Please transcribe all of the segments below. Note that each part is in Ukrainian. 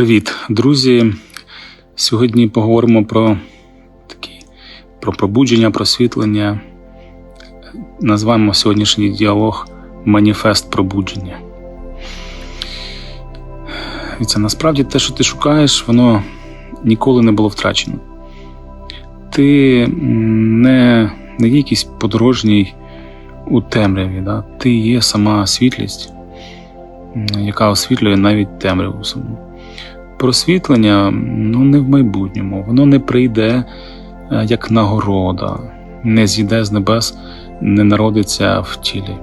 Привіт, друзі. Сьогодні поговоримо про такі про пробудження, просвітлення. Назваємо сьогоднішній діалог Маніфест пробудження. І це насправді те, що ти шукаєш, воно ніколи не було втрачено. Ти не, не якийсь подорожній у темряві, да? ти є сама світлість, яка освітлює навіть темряву саму. Просвітлення ну, не в майбутньому, воно не прийде е, як нагорода, не зійде з небес, не народиться в тілі.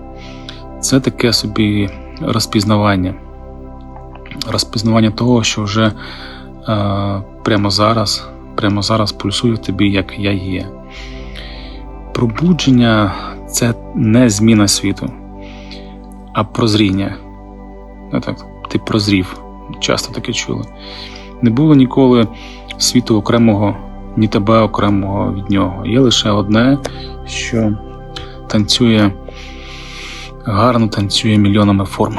Це таке собі розпізнавання. Розпізнавання того, що вже е, прямо зараз, прямо зараз пульсує в тобі, як я є. Пробудження це не зміна світу, а прозріння. Так, ти прозрів часто таке чули. Не було ніколи світу окремого, ні тебе окремого від нього. Є лише одне, що танцює, гарно танцює мільйонами форм.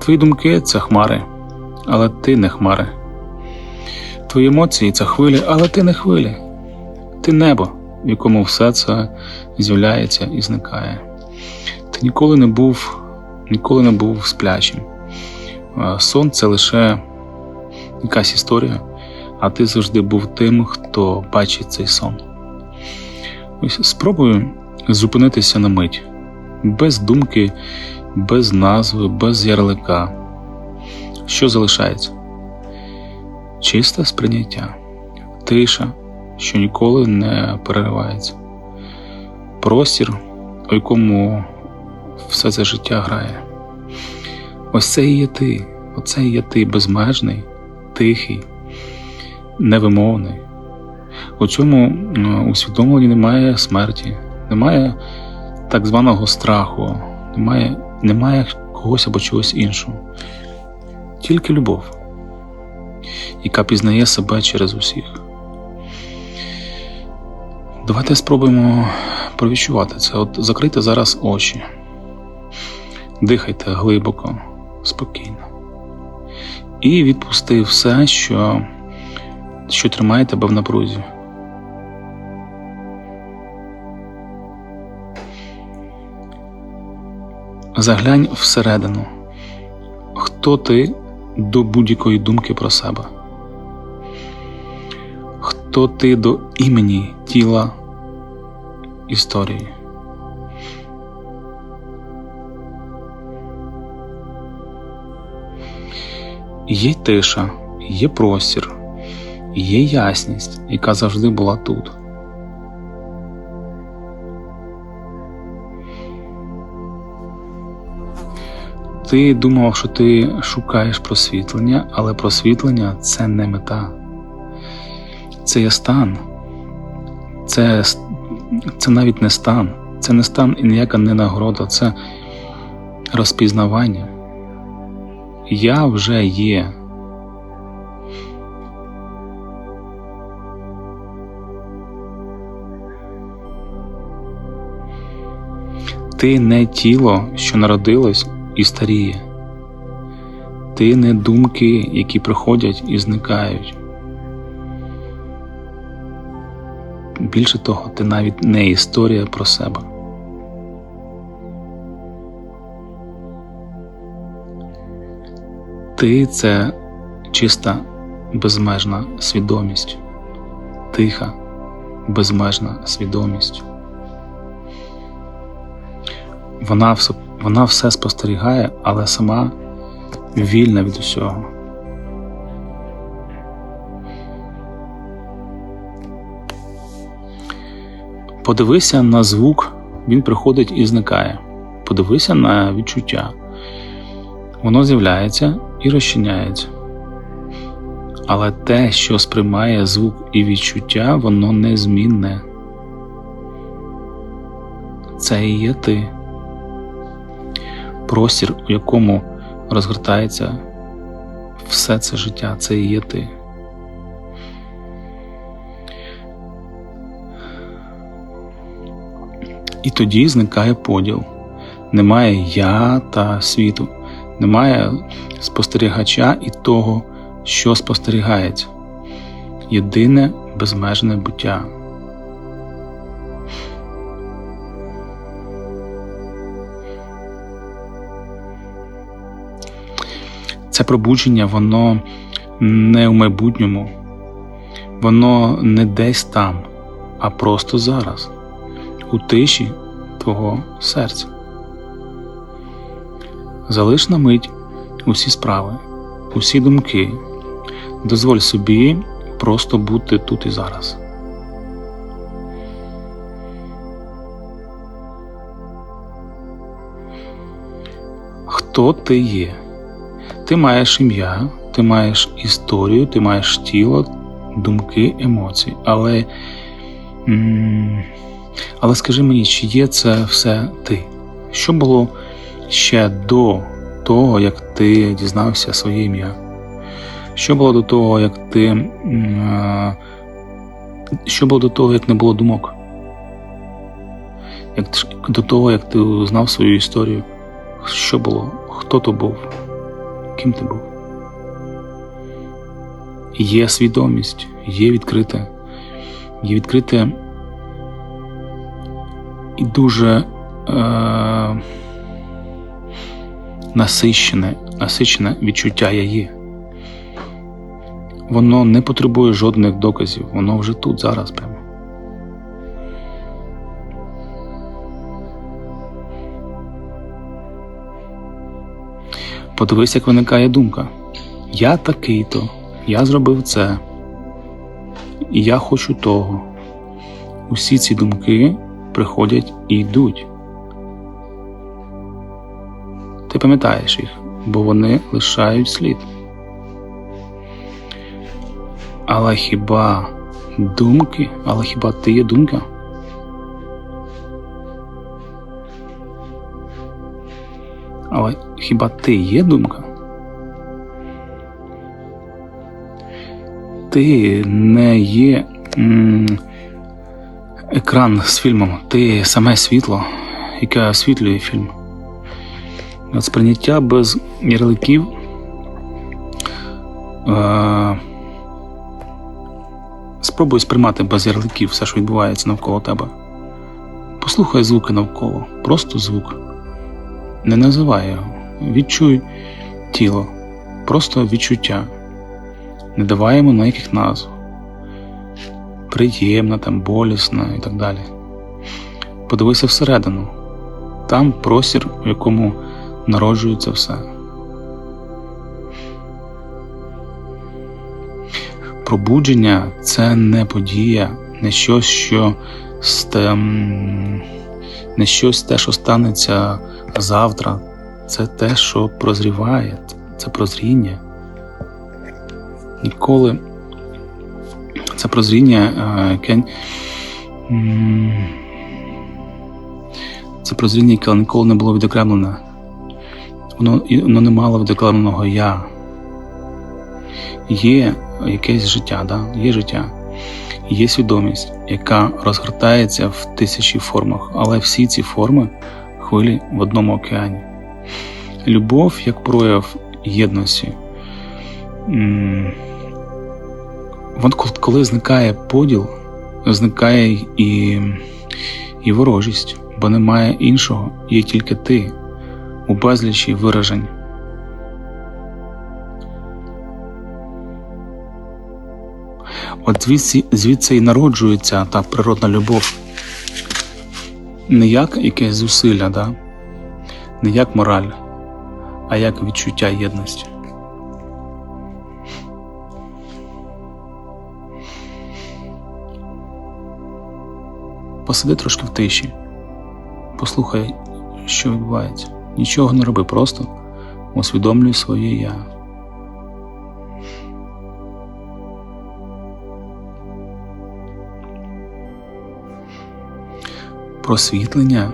Твої думки це хмари, але ти не хмари. Твої емоції це хвилі, але ти не хвилі. Ти небо, в якому все це з'являється і зникає. Ти ніколи не був, ніколи не був сплячим. Е, Сон це лише якась історія, а ти завжди був тим, хто бачить цей сон. Ось спробую зупинитися на мить, без думки, без назви, без ярлика. Що залишається? Чисте сприйняття, тиша, що ніколи не переривається, простір, у якому все це життя грає. Ось це і є ти, оце і є ти безмежний, тихий, невимовний. У цьому е, усвідомленні немає смерті, немає так званого страху, немає, немає когось або чогось іншого. Тільки любов, яка пізнає себе через усіх. Давайте спробуємо провідчувати це. От закрийте зараз очі. Дихайте глибоко, спокійно. І відпусти все, що, що тримає тебе в напрузі. Заглянь всередину, хто ти до будь-якої думки про себе, хто ти до імені тіла історії. Є тиша, є простір, є ясність, яка завжди була тут. Ти думав, що ти шукаєш просвітлення, але просвітлення це не мета. Це є стан. Це, це навіть не стан. Це не стан і ніяка не нагорода, це розпізнавання. Я вже є. Ти не тіло, що народилось і старіє. Ти не думки, які приходять і зникають. Більше того, ти навіть не історія про себе. Ти це чиста безмежна свідомість, тиха, безмежна свідомість. Вона все, вона все спостерігає, але сама вільна від усього. Подивися на звук, він приходить і зникає. Подивися на відчуття. Воно з'являється і розчиняється. Але те, що сприймає звук і відчуття, воно незмінне. Це і є ти. Простір, у якому розгортається все це життя, це і є ти. І тоді зникає поділ. Немає я та світу, Немає спостерігача і того, що спостерігається. Єдине безмежне буття. Це пробудження, воно не в майбутньому, воно не десь там, а просто зараз, у тиші твого серця. Залиш на мить усі справи, усі думки, дозволь собі просто бути тут і зараз. Хто ти є? Ти маєш ім'я, ти маєш історію, ти маєш тіло, думки, емоції. Але, але скажи мені, чи є це все ти? Що було ще до того, як ти дізнався своє ім'я? Що було до того, як ти. е, Що було до того, як не було думок? Як до того, як ти узнав свою історію? Що було? Хто то був? Ким ти був? Є свідомість, є відкрите, є відкрите і дуже е, насищене, насичене відчуття я є. Воно не потребує жодних доказів, воно вже тут, зараз прямо. Подивись, як виникає думка. Я такий-то, я зробив це, і я хочу того. Усі ці думки приходять і йдуть. Ти пам'ятаєш їх, бо вони лишають слід. Але хіба думки, але хіба ти є думка? Але хіба ти є думка? Ти не є м, екран з фільмом, ти саме світло, яке освітлює фільм. Сприйняття без ярликів. Е, спробуй сприймати без ярликів все, що відбувається навколо тебе. Послухай звуки навколо, просто звук. Не називай його. Відчуй тіло, просто відчуття. Не давай йому ніяких назв. Приємна, там, болісна і так далі. Подивися всередину. Там простір, у якому народжується все. Пробудження це не подія, не щось, що не щось те, що станеться завтра. Це те, що прозріває, це прозріння. Ніколи це прозріння, е, це прозріння, яке ніколи не було відокремлене. Воно, воно не мало відокремленого я. Є якесь життя, да? є життя, є свідомість, яка розгортається в тисячі формах, але всі ці форми хвилі в одному океані. Любов як прояв єдності. Коли зникає поділ, зникає і, і ворожість, бо немає іншого, є тільки ти у безлічі виражень. От звідси, звідси і народжується та природна любов. Не як якесь зусилля, да? не як мораль, а як відчуття єдності. Посиди трошки в тиші, послухай, що відбувається. Нічого не роби, просто усвідомлюй своє я. Просвітлення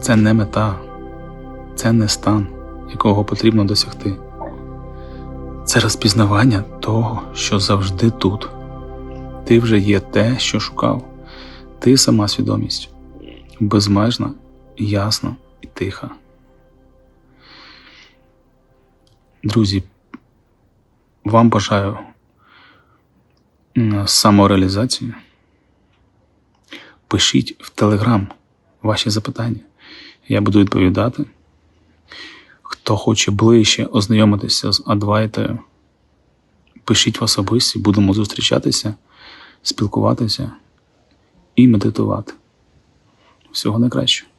це не мета, це не стан, якого потрібно досягти. Це розпізнавання того, що завжди тут. Ти вже є те, що шукав. Ти сама свідомість, безмежна, ясна і тиха. Друзі, вам бажаю м, самореалізації. Пишіть в Телеграм ваші запитання. Я буду відповідати. Хто хоче ближче ознайомитися з Адвайтою, пишіть в особисті, будемо зустрічатися, спілкуватися і медитувати. Всього найкращого.